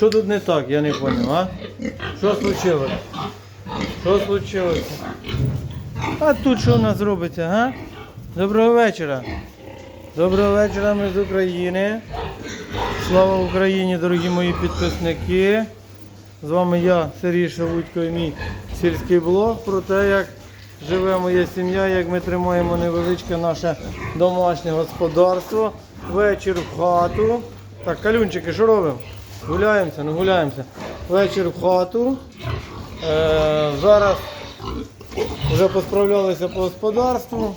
що тут не так, я не зрозумів, а? Що случилось? Що случилось? А тут що у нас робиться, га? Доброго вечора. Доброго вечора, ми з України. Слава Україні, дорогі мої підписники. З вами я, Сергій Шавутько і мій сільський блог про те, як живе моя сім'я, як ми тримаємо невеличке наше домашнє господарство. Вечір в хату. Так, калюнчики, що робимо? Гуляємося, не гуляємося. Вечір в хату. Е, зараз вже посправлялися по господарству.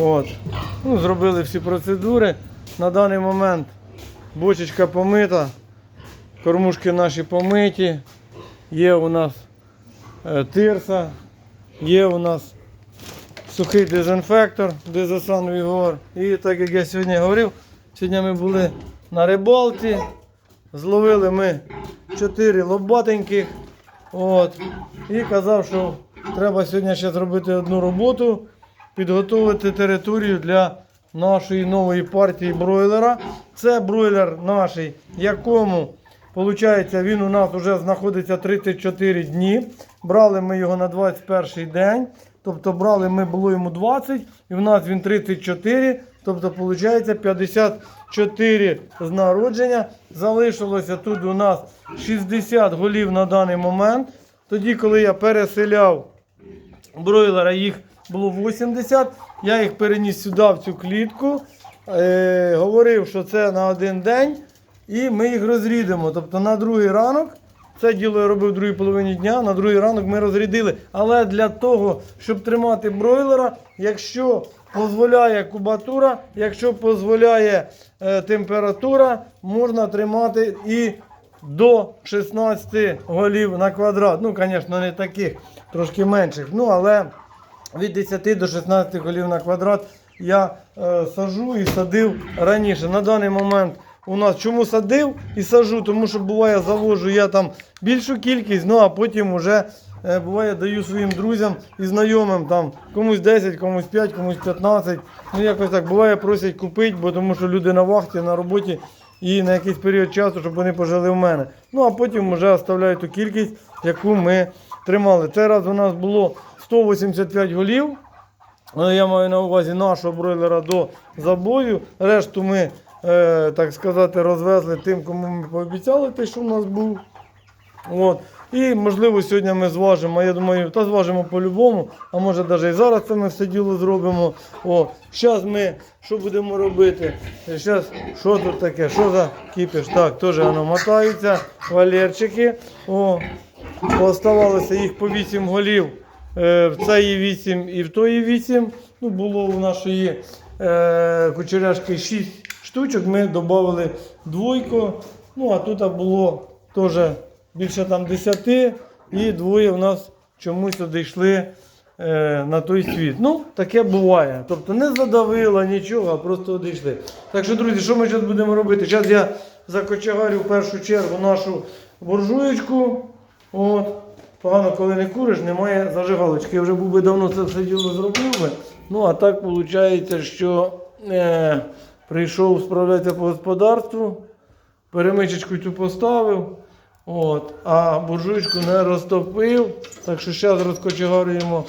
От. Ну, зробили всі процедури. На даний момент бочечка помита, кормушки наші помиті. Є у нас е, тирса, є у нас сухий дезінфектор, дезосан Вігор. І так як я сьогодні говорив, сьогодні ми були на рибалці. Зловили ми 4 лобатеньких. От. І казав, що треба сьогодні ще зробити одну роботу, підготувати територію для нашої нової партії бройлера. Це бройлер наш, якому Получається, він у нас вже знаходиться 34 дні. Брали ми його на 21 день. Тобто брали ми було йому 20, і в нас він 34. Тобто, виходить 54 з народження. Залишилося тут у нас 60 голів на даний момент. Тоді, коли я переселяв бройлера, їх було 80. Я їх переніс сюди в цю клітку. Е, говорив, що це на один день. І ми їх розрідимо. Тобто на другий ранок, це діло я робив в другій половині дня, на другий ранок ми розрядили. Але для того, щоб тримати бройлера, якщо дозволяє кубатура, якщо дозволяє е, температура, можна тримати і до 16 голів на квадрат. Ну, звісно, не таких, трошки менших. Ну, але від 10 до 16 голів на квадрат я е, сажу і садив раніше. На даний момент у нас чому садив і сажу, тому що буває завожу я там більшу кількість, ну а потім вже буває даю своїм друзям і знайомим там комусь 10, комусь 5, комусь 15. Ну якось так буває просять купити, бо тому що люди на вахті, на роботі і на якийсь період часу, щоб вони пожили в мене. Ну а потім вже оставляю ту кількість, яку ми тримали. Цей раз у нас було 185 голів. Ну, Я маю на увазі нашого бройлера до забою. Решту ми, е, так сказати, розвезли тим, кому ми пообіцяли, те, що в нас був. От. І можливо сьогодні ми зважимо, я думаю, та зважимо по-любому, а може навіть і зараз це ми все діло зробимо. О, Зараз ми що будемо робити? Зараз, що тут таке? Що за кіпіш? Так, теж воно мотаються, валерчики. О, Оставалося їх по 8 голів. Е, В цієї 8 і в тої 8. Ну, було у нашої е, кучеряшки 6 штучок. Ми додали двойку. Ну, а тут було теж більше там 10 і двоє в нас чомусь одійшли е, на той світ. Ну, таке буває. Тобто не задавило нічого, а просто одійшли. Так що, друзі, що ми зараз будемо робити? Зараз я закочегарю в першу чергу нашу буржуєчку. От. Погано, коли не куриш, немає зажигалочки. Я вже був би давно це все діло зробив би. Ну, а так виходить, що е, прийшов справлятися по господарству, перемичечку цю поставив, от, а буржуйку не розтопив. Так що зараз розкочегарюємо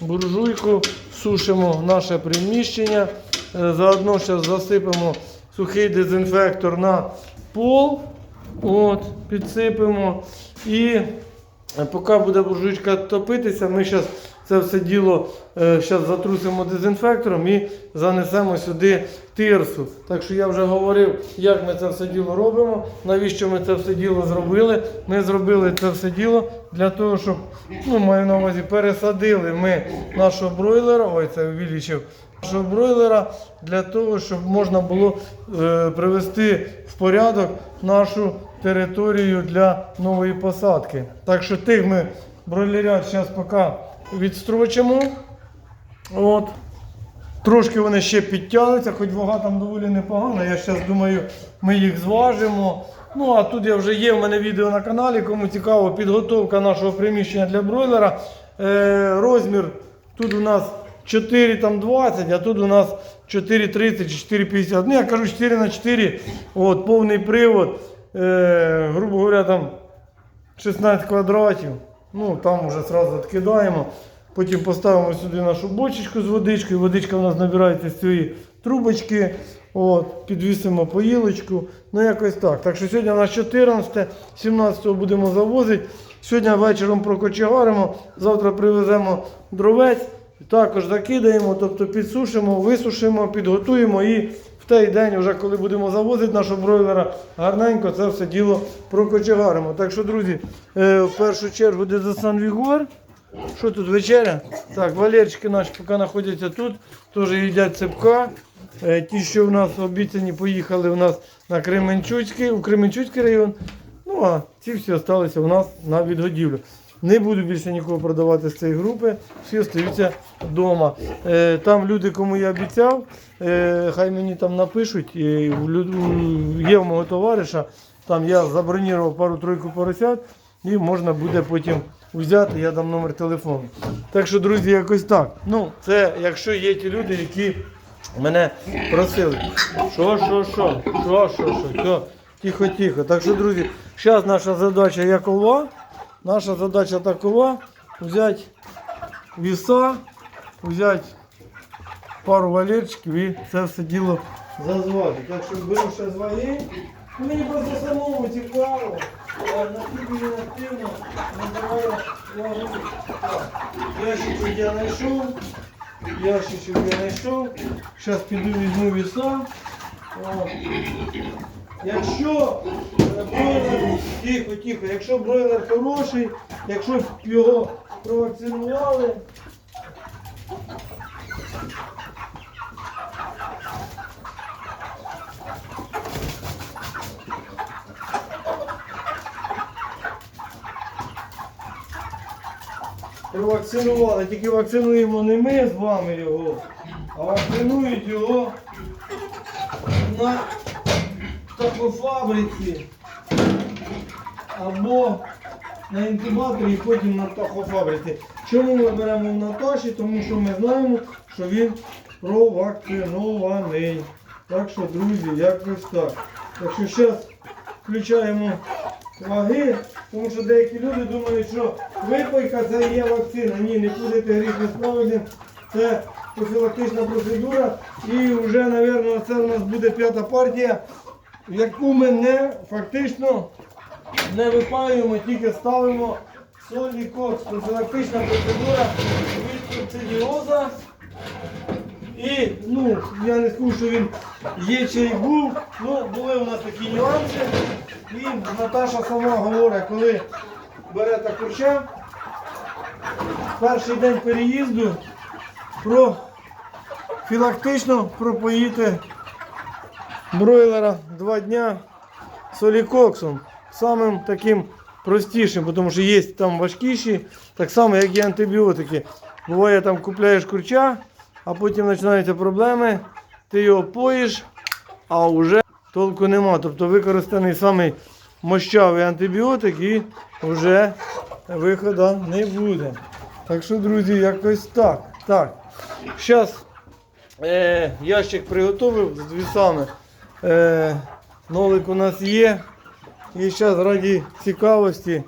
буржуйку, сушимо наше приміщення. Е, заодно зараз засипемо сухий дезінфектор на пол. От, підсипемо. І е, поки буде буржуйка топитися, ми зараз це все діло е, щас затрусимо дезінфектором і занесемо сюди тирсу. Так що я вже говорив, як ми це все діло робимо, навіщо ми це все діло зробили. Ми зробили це все діло для того, щоб, ну, маю на увазі, пересадили ми нашого бройлера, ой, це увеличив, нашого бройлера для того, щоб можна було е, привести в порядок нашу територію для нової посадки. Так що тих ми бройлерят зараз поки відстрочимо. От. Трошки вони ще підтягнуться, хоч вага там доволі непогана. Я зараз думаю, ми їх зважимо. Ну а тут я вже є в мене відео на каналі. Кому цікаво, підготовка нашого приміщення для бройлера. Е, розмір тут у нас 4,20, а тут у нас 4,30 4,50. Ну я кажу 4 на 4 от, повний привод. е, грубо говоря, там 16 квадратів. Ну, там вже одразу відкидаємо. Потім поставимо сюди нашу бочечку з водичкою. Водичка у нас набирається з цієї трубочки. От, підвісимо поїлочку. Ну, якось так. Так що сьогодні у нас 14, 17 будемо завозити. Сьогодні вечором прокочегаримо, завтра привеземо дровець, також закидаємо, тобто підсушимо, висушимо, підготуємо і той день, вже коли будемо завозити нашого бройлера, гарненько це все діло прокочегаримо. Так що, друзі, е, в першу чергу де за Сан-Вігор. Що тут вечеря? Так, Валерчики наші поки знаходяться тут, теж їдять цепка. Е, Ті, що в нас обіцяні, поїхали у нас на Кременчуцький, у Кременчуцький район. Ну а ці всі залишилися у нас на відгодівлю. Не буду більше нікого продавати з цієї групи, всі залишаються вдома. Е, Там люди, кому я обіцяв, е, хай мені там напишуть. Є в мого товариша, там я забронірував пару-тройку поросят і можна буде потім взяти, я дам номер телефону. Так що, друзі, якось так. Ну, це якщо є ті люди, які мене просили. Що, що, що, що, що, що, що. Тихо, тихо. Так що, друзі, зараз наша задача якова. Наша задача такова. Взяти віса, взяти пару валерчиків і це все діло зазвати. Так що беру ще. Ну, Мені просто самому цікаво. а На хлібі не активно набираю вагу. Ящичок я знайшов. Ящичок я знайшов. Зараз піду візьму віса. Якщо е, бройлер, тихо, тихо, якщо бройлер хороший, якщо б його провакцинували, провакцинували, тільки вакцинуємо не ми з вами його, а вакцинують його на птахофабриці або на інкубаторі і потім на птахофабриці. Чому ми беремо в Наташі? Тому що ми знаємо, що він провакцинований. Так що, друзі, якось так. Так що зараз включаємо ваги, тому що деякі люди думають, що випайка це є вакцина. Ні, не будете гріх несправедним. Це профілактична процедура. І вже, мабуть, це у нас буде п'ята партія, яку ми не фактично не випаюємо, тільки ставимо солікокс. Профілактична процедура від кокцидіоза. І, ну, я не скажу, що він є чи й був, ну, були у нас такі нюанси. І Наташа сама говорить, коли бере та курча, перший день переїзду про філактично пропоїти бройлера два дня солікоксом. Самим таким простішим, тому що є там важкіші, так само, як і антибіотики. Буває, там купляєш курча, а потім починаються проблеми, ти його поїш, а вже толку нема. Тобто використаний самий мощавий антибіотик і вже виходу не буде. Так що, друзі, якось так. Так. Зараз е, ящик приготовив з вісами. Е, нолик у нас є. І зараз раді цікавості,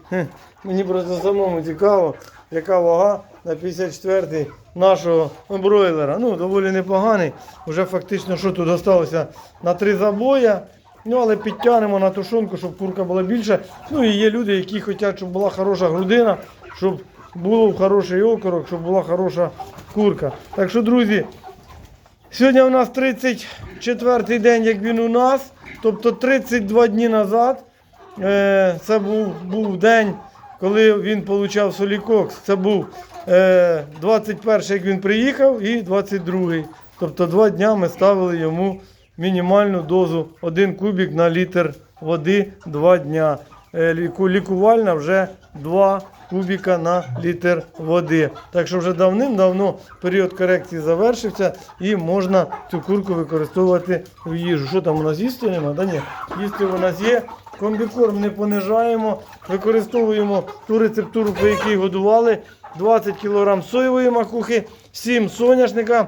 мені просто самому цікаво, яка вага на 54-й нашого бройлера. Ну, доволі непоганий. Вже фактично, що тут залишилося на три забоя. Ну, але підтягнемо на тушонку, щоб курка була більша. Ну і є люди, які хочуть, щоб була хороша грудина, щоб було хороший окорок, щоб була хороша курка. Так що, друзі, Сьогодні у нас 34-й день, як він у нас, тобто 32 дні назад. Е, це був, був день, коли він отримав солікокс. Це був е, 21-й, як він приїхав, і 22-й. Тобто два дня ми ставили йому мінімальну дозу 1 кубик на літр води 2 дня. Е, лікувальна вже 2 кубіка на літр води. Так що вже давним-давно період корекції завершився і можна цю курку використовувати в їжу. Що там у нас їсти нема? Да ні, їсти у нас є. Комбікорм не понижаємо, використовуємо ту рецептуру, по якій годували. 20 кг соєвої макухи, 7 соняшника,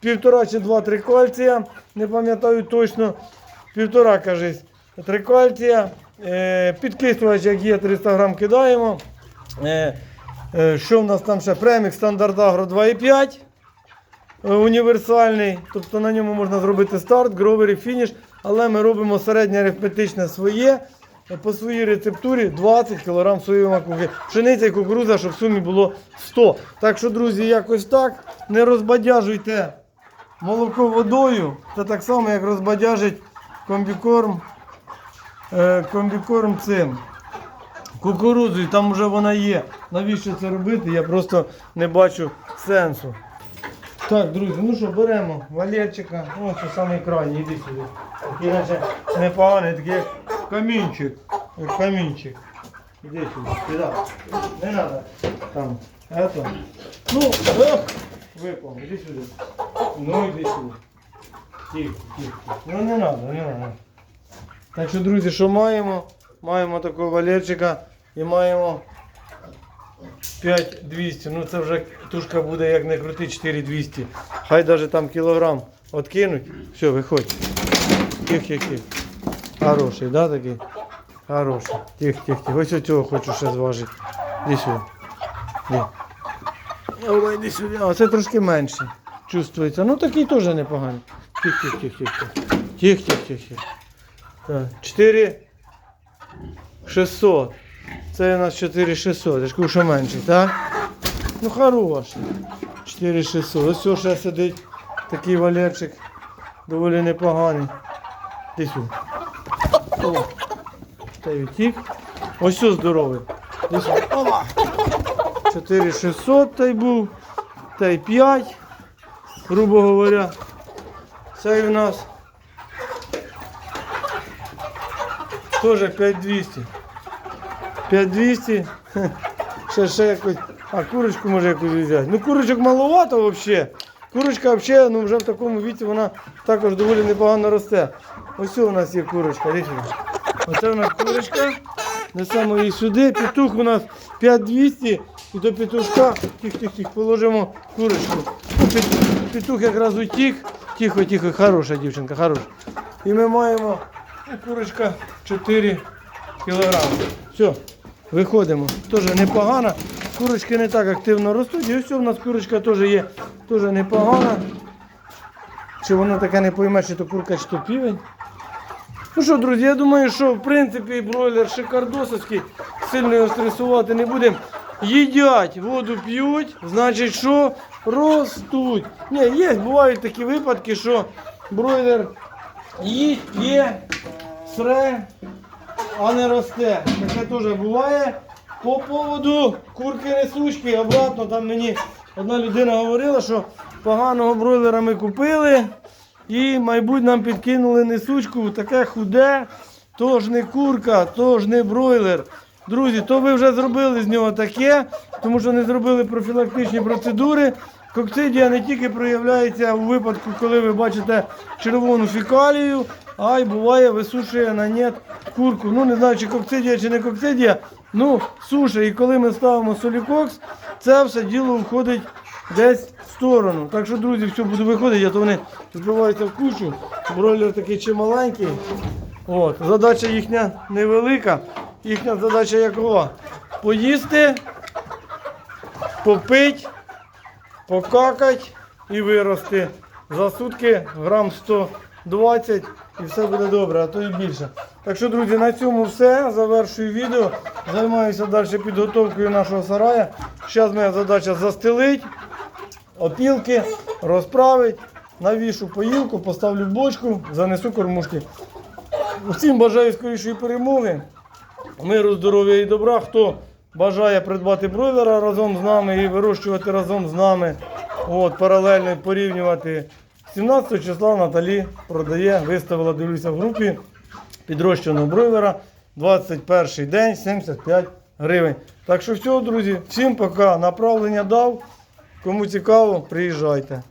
півтора чи два-три кальція, не пам'ятаю точно, півтора, кажись, трикальція, Е, підкислювач, як є, 300 грам кидаємо. Е, е, що в нас там ще? Премік стандарт Агро 2,5. Е, Універсальний, тобто на ньому можна зробити старт, гровер і фініш, але ми робимо середнє арифметичне своє. По своїй рецептурі 20 кг соєвої макухи. Пшениця і кукурудза, щоб в сумі було 100. Так що, друзі, якось так. Не розбадяжуйте молоко водою. Це так само, як розбадяжить комбікорм, комбікорм цим. Кукурудзою, там вже вона є. Навіщо це робити? Я просто не бачу сенсу. Так, друзі, ну що, беремо валерчика. Ось це самий крайній, іди сюди. Такий наче непоганий, такий камінчик. Камінчик. Іди сюди, сюди. Не треба. Там. Это. Ну, оп, випав, іди сюди. Ну, іди сюди. Тихо, тихо. Ну не треба, не треба. Так що, друзі, що маємо? Маємо такого валерчика і маємо 5200. Ну це вже тушка буде як не крути 4200. Хай навіть там кілограм откинуть. Все, виходь. Тих, тих. Хороший, да, такий? Хороший. Тих, тих, тих. Ось цього хочу ще зважити. Іди сюди. Ой, іди сюди. А це трошки менше. Чувствується. Ну такий теж непоганий. Тих, тих, тих, тих. Тих, тих, тих, тих. Так. 4 600. Це у нас 4600, я ж кажу, що менше, так? Ну хороший. 4600. Ось все ще сидить такий валерчик. Доволі непоганий. Десь. Та й утік. Ось все здоровий. Десь 4600 та й був. Та й 5, грубо говоря. Цей у нас теж 5200. 5200. Хе, Ще, ще якось. А курочку може якусь взяти. Ну курочок маловато взагалі. Курочка взагалі, ну вже в такому віці вона також доволі непогано росте. Ось у нас є курочка, дивіться. Оце у нас курочка. Несемо її сюди. Петух у нас 5200 і до петушка тих-тих-тих положимо курочку. Ну, Петух якраз утік. Тихо, тихо, хороша дівчинка, хороша. І ми маємо ну, курочка 4 кілограми. Все, виходимо. Теж непогано. Курочки не так активно ростуть. І ось у нас курочка теж є, теж непогана. Чи вона така не пойме, чи то курка, чи то півень. Ну що, друзі, я думаю, що в принципі бройлер шикардосовський, сильно його стресувати не будемо. Їдять, воду п'ють, значить, що ростуть. Ні, є, бувають такі випадки, що бройлер їсть, п'є, сре, а не росте. Таке теж буває. По поводу курки несучки, обратно там мені одна людина говорила, що поганого бройлера ми купили. І, мабуть, нам підкинули несучку, таке худе, то ж не курка, то ж не бройлер. Друзі, то ви вже зробили з нього таке, тому що не зробили профілактичні процедури. Кокцидія не тільки проявляється у випадку, коли ви бачите червону фекалію, а й буває висушує на нет курку. Ну не знаю, чи кокцидія, чи не кокцидія, ну суше. І коли ми ставимо солікокс, це все діло входить десь в сторону. Так що, друзі, все буде виходити, а то вони збиваються в кучу. Бройлер такий чималенький. От, задача їхня невелика. Їхня задача якова? Поїсти, попить, покакать і вирости. За сутки грам 120 і все буде добре, а то і більше. Так що, друзі, на цьому все. Завершую відео. Займаюся далі підготовкою нашого сарая. Зараз моя задача застелить, опілки, розправить, навішу поїлку, поставлю бочку, занесу кормушки. Усім бажаю скорішої перемоги, миру, здоров'я і добра. Хто бажає придбати бройлера разом з нами і вирощувати разом з нами, от, паралельно порівнювати. 17 числа Наталі продає, виставила, дивлюся в групі підрощеного бройлера. 21 день 75 гривень. Так що все, друзі, всім пока. Направлення дав. Кому цікаво, приїжджайте.